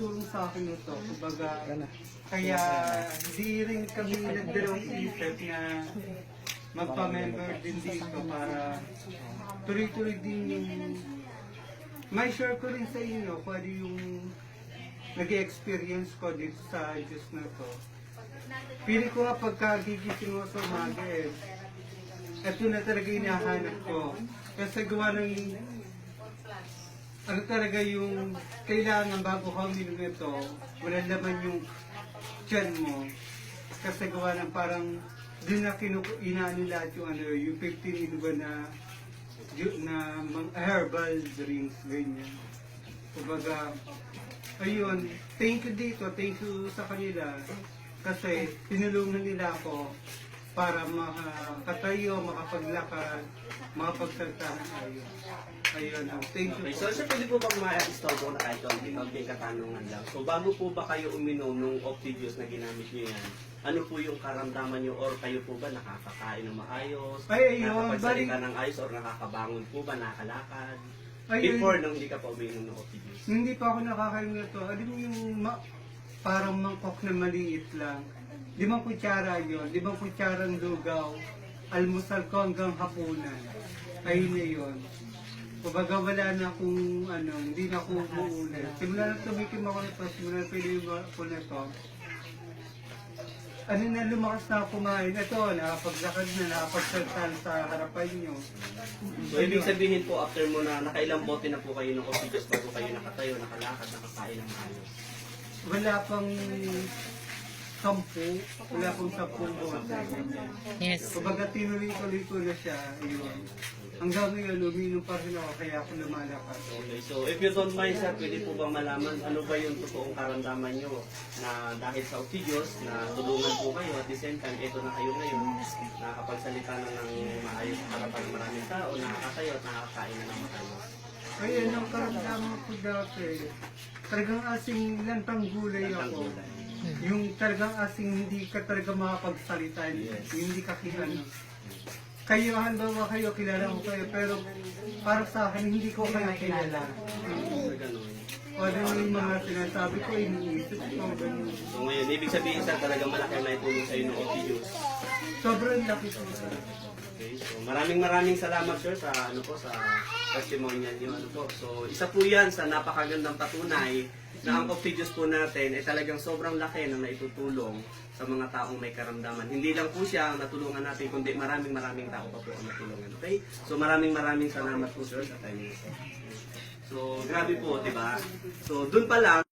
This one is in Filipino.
nagtulong sa akin ito. Kumbaga, kaya hindi rin kami nagdalawang isip na magpa-member din dito para tuloy-tuloy din yung may share ko rin sa inyo kung ano yung nag-experience ko dito sa Diyos na to. Pili ko nga pagkagigising mo sa umaga eh, ito na talaga hinahanap ko. Kasi gawa ng ano talaga yung kailangan bago ka uminom nito, wala naman yung tiyan mo. Kasi gawa ng parang din na kinuku, inaano lahat yung ano, yung 15 in ba na na mga herbal drinks, ganyan. Kumbaga, ayun, thank you dito, thank you sa kanila. Kasi tinulungan nila ako para makatayo, makapaglakad, makapagsalita ng ayun. Ayun, oh, thank you Okay, po. so sir, pwede po bang ma-install po na kahit kaunti kaunting katanungan lang? So bago po ba kayo uminom nung Optidius na ginamit niyo yan, ano po yung karamdaman niyo or kayo po ba nakakakain ng maayos? Ay, ayun, nakakapagsalita ng ayos or nakakabangon po ba, nakakalakad? Ayun. Before nung hindi ka pa uminom ng Optidius. Hindi pa ako nakakain to. Alam mo yung ma- parang mangkok na maliit lang. Limang kutsara yun. Limang kutsarang lugaw. Almusal ko hanggang hapunan. Ayun na yun. Kumbaga wala na akong ano, hindi na ako umuulit. Simula na tumikim ako nito, simula na pili ako nito. Ano na lumakas na kumain. Ito, nakapaglakad na, nakapagsaltan sa harapan nyo. So ibig sabihin po after mo na nakailang bote na po kayo ng Optidius bago kayo nakatayo, nakalakad, nakakain ng maayos. wala pang sampu, wala pang sampung bote. Yes. Kumbaga tinuloy-tuloy ko na siya, yun. Hanggang ngayon, uminom pa rin ako, kaya ako lumalakad. Okay, so if you don't mind sir, pwede po bang malaman ano ba yung totoong karamdaman nyo na dahil sa Optidios na tulungan po kayo at the same time, ito na kayo ngayon, nakakapagsalita na ng maayos sa harapan ng maraming tao, nakakatayo at nakakain na ng maayos. Kaya nung karamdaman ko dati, talagang asing lantang gulay ako. Yung talagang asing hindi ka talaga makapagsalita, Yes. hindi ka kilala. Kayo, halimbawa kayo, kilala ko kayo, pero para sa akin, hindi ko kayo kilala. O ano yung mga sinasabi ko, iniisip ko, ganun. So ngayon, ibig sabihin sir, talagang malaki ang naitulong sa inyo ng Optidios. Sobrang laki po. Okay, so maraming maraming salamat sir sa ano po sa testimonial niyo ano po. So isa po 'yan sa napakagandang patunay na ang Optidius po natin ay talagang sobrang laki na naitutulong sa mga taong may karamdaman. Hindi lang po siya ang natulungan natin, kundi maraming maraming tao pa po ang natulungan. Okay? So maraming maraming salamat po sir sa time. So grabe po, di ba? So doon pa lang